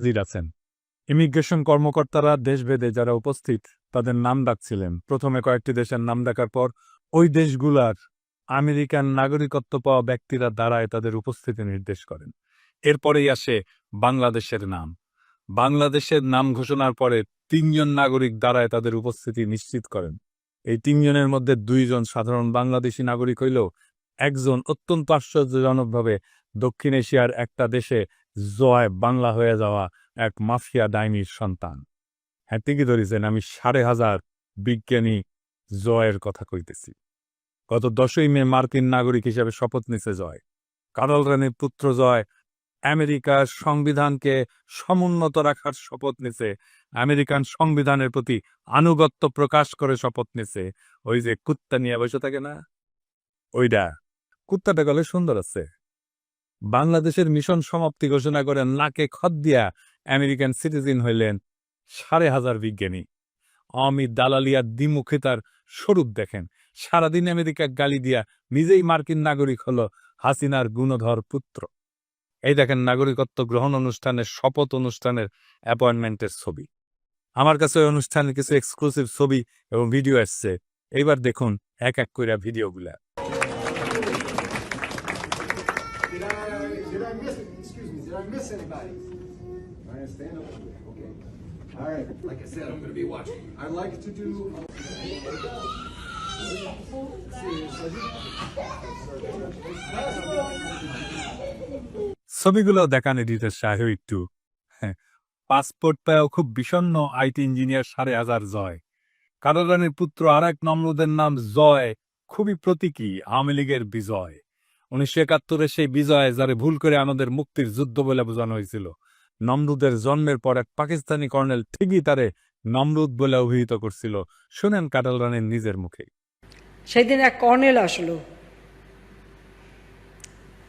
হাজির আছেন। ইমিগ্রেশন কর্মকর্তারা দেশভেদে যারা উপস্থিত, তাদের নাম ডাকছিলেন। প্রথমে কয়েকটি দেশের নাম ডাকার পর ওই দেশগুলার আমেরিকান নাগরিকত্ব পাওয়া ব্যক্তিরা দাঁড়ায় তাদের উপস্থিতি নির্দেশ করেন। এরপরেই আসে বাংলাদেশের নাম। বাংলাদেশের নাম ঘোষণার পরে তিনজন নাগরিক দাঁড়ায় তাদের উপস্থিতি নিশ্চিত করেন। এই তিনজনের মধ্যে দুইজন সাধারণ বাংলাদেশি নাগরিক হইলেও একজন অত্যন্ত আশ্চর্যজনকভাবে দক্ষিণ এশিয়ার একটা দেশে জয় বাংলা হয়ে যাওয়া এক মাফিয়া ডাইনির সন্তান। হ্যাঁ ঠিকই ধরেছেন, আমি সাড়ে হাজার বিজ্ঞানী জয়ের কথা কইতেছি। গত দশই মে মার্কিন নাগরিক হিসেবে শপথ নিছে জয়। কারল রানীর পুত্র জয় আমেরিকার সংবিধানকে সমুন্নত রাখার শপথ নিছে। আমেরিকান সংবিধানের প্রতি আনুগত্য প্রকাশ করে শপথ নিছে। ওই যে কুত্তা নিয়ে বসে থাকে না? ওইটা কুত্তাটা গলে সুন্দর আছে। বাংলাদেশের মিশন সমাপ্তি ঘোষণা করে নাকে খত দিয়া আমেরিকান সিটিজেন হইলেন সাড়ে হাজার বিজ্ঞানী। অমি দালালিয়া দ্বিমুখিতার স্বরূপ দেখেন। সারাদিন আমেরিকা গালি দিয়া নিজেই মার্কিন নাগরিক হল হাসিনার গুণধর পুত্র। এই দেখেন নাগরিকত্ব গ্রহণ অনুষ্ঠানের শপথ অনুষ্ঠানের অ্যাপয়েন্টমেন্টের ছবি। আমার কাছে ওই অনুষ্ঠানের কিছু এক্সক্লুসিভ ছবি এবং ভিডিও আসছে এইবার দেখুন এক এক কইরা ভিডিওগুলা। Did I, did I miss, excuse me, did I miss anybody? I stand up, okay. All right, Like I said, I'm gonna be watching. I'd like to do. ছবিগুলো দেখান এডিটর সাহেব একটু হ্যাঁ, পাসপোর্ট পেয়েও খুব বিষণ্ণ আইটি ইঞ্জিনিয়ার সাড়ে হাজার জয় কারারানের পুত্র আর এক নমরুদের নাম জয় খুবই প্রতীকী আওয়ামী লীগের বিজয় উনিশশো একাত্তরের সেই বিজয় যারে ভুল করে আমাদের মুক্তির যুদ্ধ বলে বোঝানো হয়েছিল। নমরুদের জন্মের পর এক পাকিস্তানি কর্নেল ঠিকই তারে নমরুদ বলে অভিহিত করছিল। শুনেন কাটাল রানের নিজের মুখে। সেদিন এক কর্নেল আসলো।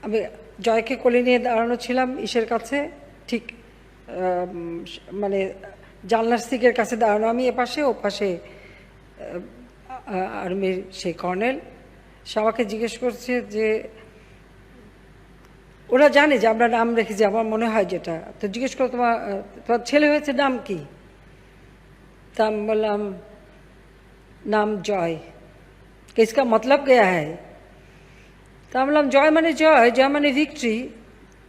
আমি জয়কে কোলে নিয়ে দাঁড়ানো ছিলাম ইসের কাছে, ঠিক মানে জানলার সিকের কাছে দাঁড়ানো। আমি এপাশে ও পাশে আর্মির সেই কর্নেল। সে আমাকে জিজ্ঞেস করছে যে ওরা জানে যে আমরা নাম রেখেছি আমার মনে হয় যেটা তো জিজ্ঞেস করো তোমার আহ, তোমার ছেলে হয়েছে নাম কি তা আমি বললাম নাম জয় कि इसका मतलब क्या है তা আমি বললাম জয় মানে জয় জয় মানে ভিক্টরি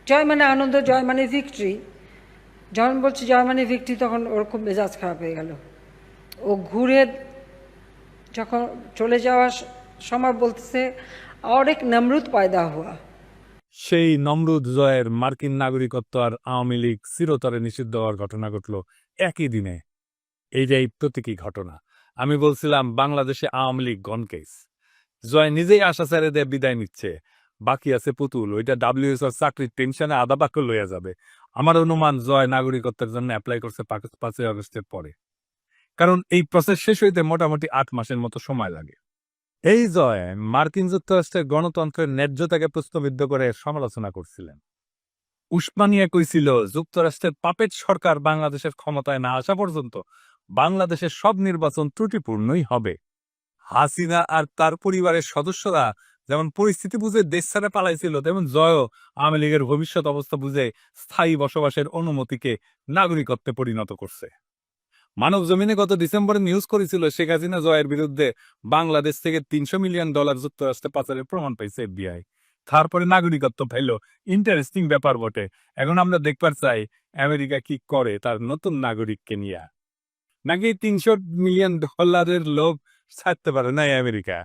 জয় মানে আনন্দ জয় মানে ভিক্টরি যখন বলছি জয় মানে ভিক্টরি তখন ওর খুব মেজাজ খারাপ হয়ে গেল ও ঘুরে যখন চলে যাওয়ার স- সময় বলতেছে और एक नमरूद पैदा हुआ সেই নমরুদ জয়ের মার্কিন নাগরিকত্ব আর আওয়ামী লীগ চিরতরে নিষিদ্ধ হওয়ার ঘটনা ঘটল একই দিনে। এই এইটাই প্রতীকী ঘটনা। আমি বলছিলাম, বাংলাদেশে আওয়ামী লীগ গনকেস জয় নিজেই আশা ছেড়ে দিয়ে বিদায় নিচ্ছে। বাকি আছে পুতুল। ওইটা ডাব্লিউএস ডাব্লিউএসআর চাকরির টেনশনে আধা বাক্য লইয়া যাবে। আমার অনুমান, জয় নাগরিকত্বের জন্য অ্যাপ্লাই করছে পাঁচই আগস্টের পরে। কারণ এই প্রসেস শেষ হইতে মোটামুটি আট মাসের মতো সময় লাগে। এই জয় মার্কিন যুক্তরাষ্ট্রের গণতন্ত্রের ন্যায্যতাকে প্রশ্নবিদ্ধ করে সমালোচনা করছিলেন। উসমানিয়া কইছিল যুক্তরাষ্ট্রের পাপেট সরকার বাংলাদেশের ক্ষমতায় না আসা পর্যন্ত বাংলাদেশের সব নির্বাচন ত্রুটিপূর্ণই হবে। হাসিনা আর তার পরিবারের সদস্যরা যেমন পরিস্থিতি বুঝে দেশ ছাড়া পালাইছিল, তেমন জয়ও আওয়ামী লীগের ভবিষ্যৎ অবস্থা বুঝে স্থায়ী বসবাসের অনুমতিকে নাগরিকত্বে পরিণত করছে। মানব জমিনে গত ডিসেম্বরে নিউজ করেছিল, শেখ হাসিনা জয়ের বিরুদ্ধে বাংলাদেশ থেকে তিনশো মিলিয়ন ডলার যুক্তরাষ্ট্রে পাচারের প্রমাণ পাইছে এফবিআই। তারপরে নাগরিকত্ব পাইল। ইন্টারেস্টিং ব্যাপার বটে। এখন আমরা দেখবার চাই আমেরিকা কি করে তার নতুন নাগরিককে নিয়ে। নাকি তিনশো মিলিয়ন ডলারের লোভ ছাড়তে পারে নাই আমেরিকা?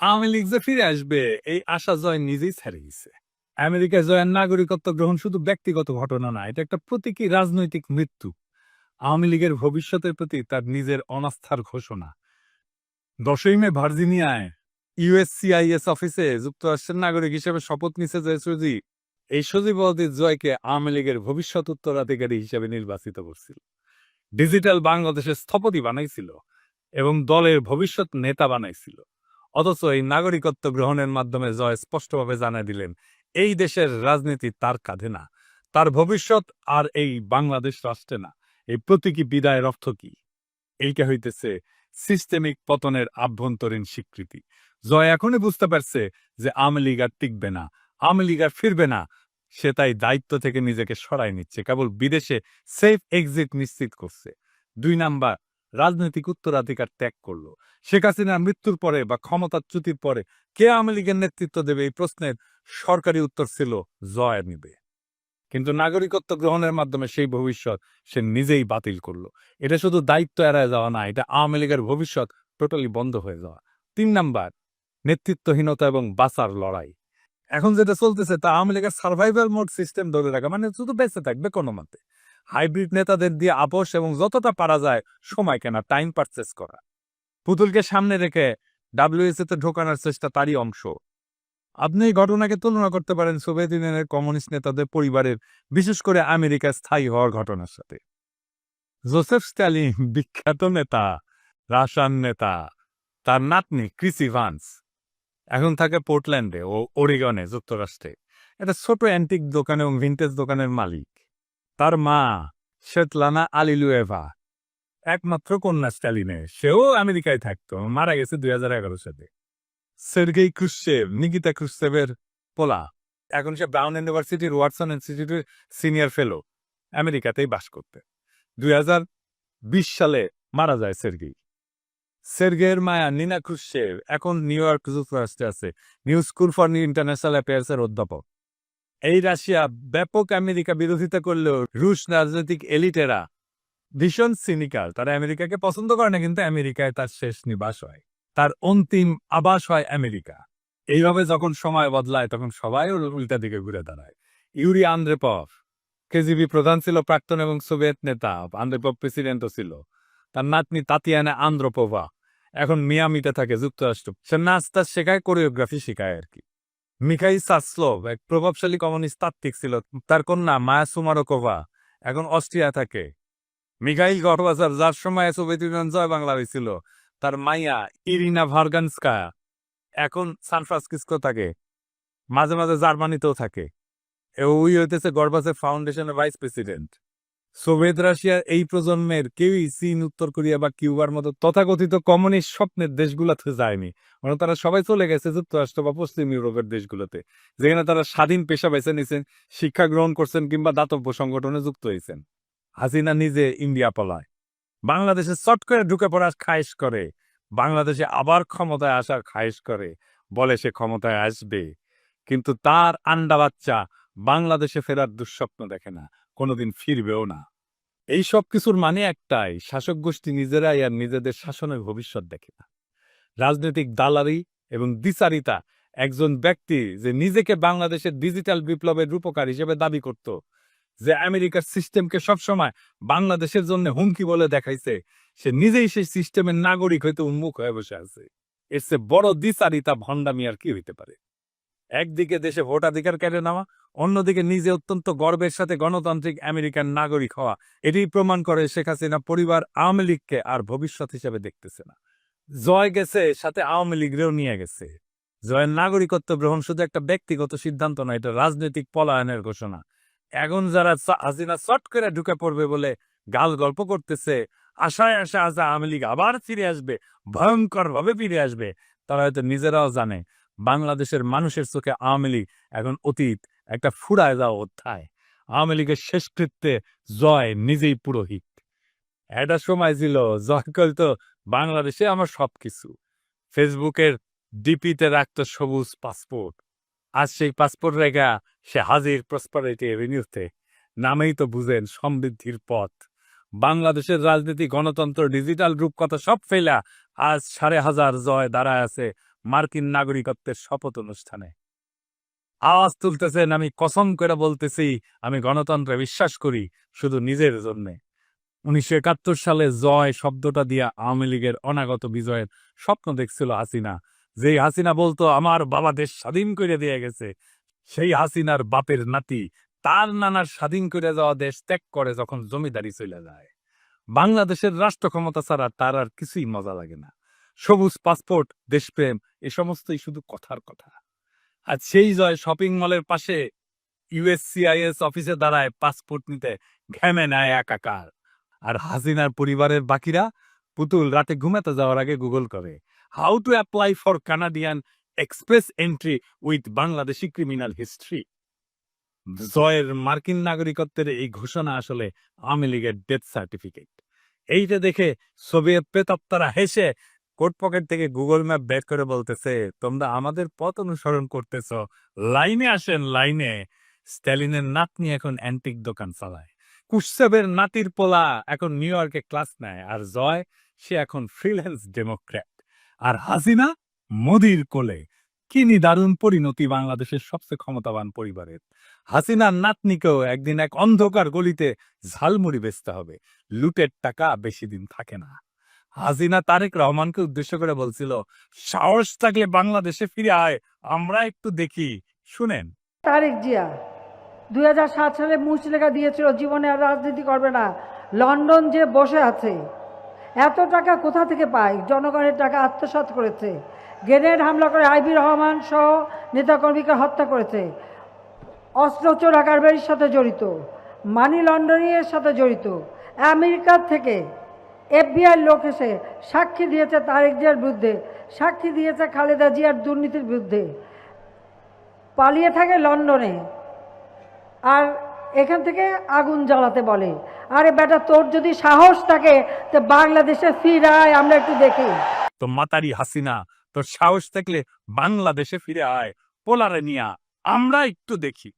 আওয়ামী লীগ যে ফিরে আসবে, এই আশা জয় নিজেই ছেড়ে গেছে। আমেরিকা জয়ের নাগরিকত্ব গ্রহণ শুধু ব্যক্তিগত ঘটনা না, এটা একটা প্রতীকী রাজনৈতিক মৃত্যু। আওয়ামী লীগের ভবিষ্যতের প্রতি তার নিজের অনাস্থার ঘোষণা। দশই মে ভার্জিনিয়ায় ইউএসসিআইএস অফিসে যুক্তরাষ্ট্রের নাগরিক হিসেবে শপথ নিছে যে সজীব এই সজীব অদিত জয়কে আওয়ামী লীগের ভবিষ্যৎ উত্তরাধিকারী হিসেবে নির্বাচিত করছিল। ডিজিটাল বাংলাদেশের স্থপতি বানাইছিল এবং দলের ভবিষ্যৎ নেতা বানাইছিল। অথচ এই নাগরিকত্ব গ্রহণের মাধ্যমে জয় স্পষ্টভাবে জানাই দিলেন, এই দেশের রাজনীতি তার কাঁধে না। তার ভবিষ্যৎ আর এই বাংলাদেশ রাষ্ট্রে না। এই প্রতীকী বিদায়ের অর্থ কি? এইটা হইতেছে সিস্টেমিক পতনের আভ্যন্তরীণ স্বীকৃতি। জয় এখনই বুঝতে পারছে যে আওয়ামী লীগ আর টিকবে না, আওয়ামী লীগ আর ফিরবে না। সে তাই দায়িত্ব থেকে নিজেকে সরাই নিচ্ছে, কেবল বিদেশে সেফ এক্সিট নিশ্চিত করছে। দুই নাম্বার, রাজনৈতিক উত্তরাধিকার ত্যাগ করল। শেখ হাসিনার মৃত্যুর পরে বা ক্ষমতাচ্যুতির পরে কে আওয়ামী লীগের নেতৃত্ব দেবে এই প্রশ্নের সরকারি উত্তর ছিল, জয় নিবে। কিন্তু নাগরিকত্ব গ্রহণের মাধ্যমে সেই ভবিষ্যৎ সে নিজেই বাতিল করল। এটা শুধু দায়িত্ব এড়ায় যাওয়া না, এটা আওয়ামী লীগের ভবিষ্যৎ টোটালি বন্ধ হয়ে যাওয়া। তিন নাম্বার, নেতৃত্বহীনতা এবং বাঁচার লড়াই। এখন যেটা চলতেছে তা আওয়ামী লীগের সার্ভাইভাল মোড সিস্টেম ধরে রাখা মানে শুধু বেঁচে থাকবে কোনো মতে। হাইব্রিড নেতাদের দিয়ে আপোষ এবং যতটা পারা যায় সময় কেনা টাইম পারচেস করা। পুতুলকে সামনে রেখে ডাব্লিউএসএ তে ঢোকানোর চেষ্টা তারই অংশ। আপনি এই ঘটনাকে তুলনা করতে পারেন সোভিয়েত ইউনিয়নের কমিউনিস্ট নেতাদের পরিবারের, বিশেষ করে আমেরিকা স্থায়ী হওয়ার ঘটনার সাথে। জোসেফ স্ট্যালিন বিখ্যাত নেতা রাশান নেতা, তার নাতনি ক্রিসি ভান্স, এখন থাকে পোর্টল্যান্ডে ও ওরিগনে যুক্তরাষ্ট্রে। একটা ছোট অ্যান্টিক দোকান এবং ভিন্টেজ দোকানের মালিক। তার মা শেতলানা আলিলুয়েভা, একমাত্র কন্যা স্ট্যালিনের সেও আমেরিকায় থাকতো, মারা গেছে দুই হাজার এগারো সালে। সের্গেই ক্রুশ্চেভ নিকিতা ক্রুশ্চেভের পোলা এখন সে ব্রাউন ইউনিভার্সিটির ওয়াটসন ইনস্টিটিউটের সিনিয়র ফেলো আমেরিকাতেই বাস করতে। দুই হাজার বিশ সালে মারা যায় সের্গেই সের্গের মায়া নিনা ক্রুশ্চেভ এখন নিউ ইয়র্ক যুক্তরাষ্ট্রে আছে নিউ স্কুল ফর ইন্টারন্যাশনাল অ্যাফেয়ার্সের অধ্যাপক। এই রাশিয়া ব্যাপক আমেরিকা বিরোধিতা করলেও রুশ রাজনৈতিক এলিটেরা ভীষণ সিনিকাল তারা আমেরিকাকে পছন্দ করে না, কিন্তু আমেরিকায় তার শেষ নিবাস হয়। তার অন্তিম আবাস হয় আমেরিকা। এইভাবে যখন সময় বদলায়, তখন সবাই ওর উল্টা দিকে ঘুরে দাঁড়ায়। ইউরি আন্দ্রেপভ, কেজিবি প্রধান ছিল প্রাক্তন এবং সোভিয়েত নেতা, আন্দ্রেপভ প্রেসিডেন্টও ছিল। তার নাতনি তাতিয়ানা আন্দ্রোপোভা, এখন মিয়ামিতে থাকে যুক্তরাষ্ট্র। সে নাচ তার শেখায়, কোরিওগ্রাফি শেখায় আর কি। মিখাই সাসলোভ, এক প্রভাবশালী কমিউনিস্ট তাত্ত্বিক ছিল। তার কন্যা মায়া সুমারোকোভা, এখন অস্ট্রিয়া থাকে। মিখাইল গডবাজার, যার সময় সোভিয়েত ইউনিয়ন জয় বাংলা হয়েছিল। তার মাইয়া ইরিনা ভার্গানস্কায়া এখন সান ফ্রান্সিসকো থাকে, মাঝে মাঝে জার্মানিতেও থাকে। ওই হইতেছে গর্বাসের ফাউন্ডেশনের ভাইস প্রেসিডেন্ট। সোভিয়েত রাশিয়ার এই প্রজন্মের কেউই চীন, উত্তর কোরিয়া বা কিউবার মতো তথাকথিত কমিউনিস্ট স্বপ্নের দেশগুলোতে যায়নি। কারণ তারা সবাই চলে গেছে যুক্তরাষ্ট্র বা পশ্চিম ইউরোপের দেশগুলোতে, যেখানে তারা স্বাধীন পেশা বেছে নিছেন, শিক্ষা গ্রহণ করছেন কিংবা দাতব্য সংগঠনে যুক্ত হয়েছেন হাসিনা নিজে ইন্ডিয়া পলায়। বাংলাদেশে চট করে ঢুকে পড়ার খায়েশ করে। বাংলাদেশে আবার ক্ষমতায় আসার খায়েশ করে, বলে সে ক্ষমতায় আসবে। কিন্তু তার আন্ডা বাচ্চা বাংলাদেশে ফেরার দুঃস্বপ্ন দেখে না, কোনোদিন ফিরবেও না। এই সব কিছুর মানে একটাই, শাসক গোষ্ঠী নিজেরাই আর নিজেদের শাসনের ভবিষ্যৎ দেখে না। রাজনৈতিক দালারি এবং দ্বিচারিতা একজন ব্যক্তি যে নিজেকে বাংলাদেশের ডিজিটাল বিপ্লবের রূপকার হিসেবে দাবি করত যে আমেরিকার সিস্টেমকে সবসময় বাংলাদেশের জন্য হুমকি বলে দেখাইছে, সে নিজেই সেই সিস্টেমের নাগরিক হইতে উন্মুখ হয়ে বসে আছে। এর চেয়ে বড় দ্বিচারিতা, ভণ্ডামি আর কি হইতে পারে? একদিকে দেশে ভোটাধিকার কেড়ে নেওয়া, অন্যদিকে নিজে অত্যন্ত গর্বের সাথে গণতান্ত্রিক আমেরিকান নাগরিক হওয়া এটি প্রমাণ করে শেখ হাসিনা পরিবার আওয়ামী লীগকে আর ভবিষ্যৎ হিসেবে দেখতেছে না। জয় গেছে, সাথে আওয়ামী লীগরেও নিয়ে গেছে। জয়ের নাগরিকত্ব গ্রহণ শুধু একটা ব্যক্তিগত সিদ্ধান্ত নয়, এটা রাজনৈতিক পলায়নের ঘোষণা। এখন যারা হাসিনা চট করে ঢুকে পড়বে বলে গাল গল্প করতেছে, আশায় আশা আশা আওয়ামী লীগ আবার ফিরে আসবে ভয়ঙ্কর ভাবে ফিরে আসবে, তারা হয়তো নিজেরাও জানে, বাংলাদেশের মানুষের চোখে আওয়ামী লীগ এখন অতীত একটা ফুরায় যাওয়া অধ্যায়। আওয়ামী লীগের শেষকৃত্যে জয় নিজেই পুরোহিত। একটা সময় ছিল, জয় করতো বাংলাদেশে আমার সবকিছু। ফেসবুকের ডিপিতে রাখতো সবুজ পাসপোর্ট। আজ সেই পাসপোর্ট রেখা সে হাজির প্রসপারিটি এভিনিউতে নামেই তো বুঝেন সমৃদ্ধির পথ। বাংলাদেশের রাজনীতি, গণতন্ত্র ডিজিটাল রূপকথা সব ফেলা আজ সাড়ে হাজার জয় দাঁড়ায় আছে মার্কিন নাগরিকত্বের শপথ অনুষ্ঠানে। আওয়াজ তুলতেছেন, আমি কসম করে বলতেছি, আমি গণতন্ত্রে বিশ্বাস করি শুধু নিজের জন্যে। উনিশশো একাত্তর সালে জয় শব্দটা দিয়া আওয়ামী লীগের অনাগত বিজয়ের স্বপ্ন দেখছিল হাসিনা। যেই হাসিনা বলতো, আমার বাবা দেশ স্বাধীন করে দিয়ে গেছে। সেই হাসিনার বাপের নাতি তার নানার স্বাধীন করে যাওয়া দেশ ত্যাগ করে যখন জমিদারি চলে যায়। বাংলাদেশের রাষ্ট্র ক্ষমতা ছাড়া তার আর কিছুই মজা লাগে না। সবুজ পাসপোর্ট, দেশপ্রেম, এ সমস্তই শুধু কথার কথা। আর সেই জয় শপিং মলের পাশে ইউএসসিআইএস অফিসে দাঁড়ায় পাসপোর্ট নিতে ঘেমে নেয় একাকার। আর হাসিনার পরিবারের বাকিরা পুতুল রাতে ঘুমাতে যাওয়ার আগে গুগল করে। How to apply for Canadian Express Entry with Bangladeshi criminal history জয়ের মার্কিন নাগরিকত্বের এই ঘোষণা আসলে আওয়ামী লীগের ডেথ সার্টিফিকেট এইটা দেখে সোভিয়েত প্রেতাত্মারা হেসে কোট পকেট থেকে গুগল ম্যাপ বের করে বলতেছে, তোমরা আমাদের পথ অনুসরণ করতেছ। লাইনে আসেন, লাইনে। স্ট্যালিনের নাতনি এখন অ্যান্টিক দোকান চালায়। কুশেবের নাতির পোলা এখন নিউ ইয়র্কে ক্লাস নেয়। আর জয়, সে এখন ফ্রিল্যান্স ডেমোক্র্যাট আর হাসিনা মোদির কোলে। কি দারুণ পরিণতি বাংলাদেশের সবচেয়ে ক্ষমতাবান পরিবারের। হাসিনার নাতনিকেও একদিন এক অন্ধকার গলিতে ঝালমুড়ি বেচতে হবে। লুটের টাকা বেশি দিন থাকে না। হাসিনা তারেক রহমানকে উদ্দেশ্য করে বলছিল, সাহস থাকলে বাংলাদেশে ফিরে আয়, আমরা একটু দেখি। শুনেন। তারেক জিয়া, দুই হাজার সাত সালে মুচলেখা দিয়েছিল, জীবনে আর রাজনীতি করবে না। লন্ডন যে বসে আছে এত টাকা কোথা থেকে পায়? জনগণের টাকা আত্মসাৎ করেছে। গ্রেনেড হামলা করে আইবি রহমান সহ নেতাকর্মীকে হত্যা করেছে। অস্ত্র চোরা কারবারির সাথে জড়িত, মানি লন্ডারিংয়ের সাথে জড়িত। আমেরিকার থেকে এফবিআই লোক এসে সাক্ষী দিয়েছে তারেক জিয়ার বিরুদ্ধে। সাক্ষী দিয়েছে খালেদা জিয়ার দুর্নীতির বিরুদ্ধে। পালিয়ে থাকে লন্ডনে। আর এখান থেকে আগুন জ্বালাতে বলে। আরে বেটা, তোর যদি সাহস থাকে, তো বাংলাদেশে ফিরায় আমরা একটু দেখি। তো মাতারি হাসিনা, তোর সাহস থাকলে বাংলাদেশে ফিরে আয়, পোলারে নিয়া, আমরা একটু দেখি।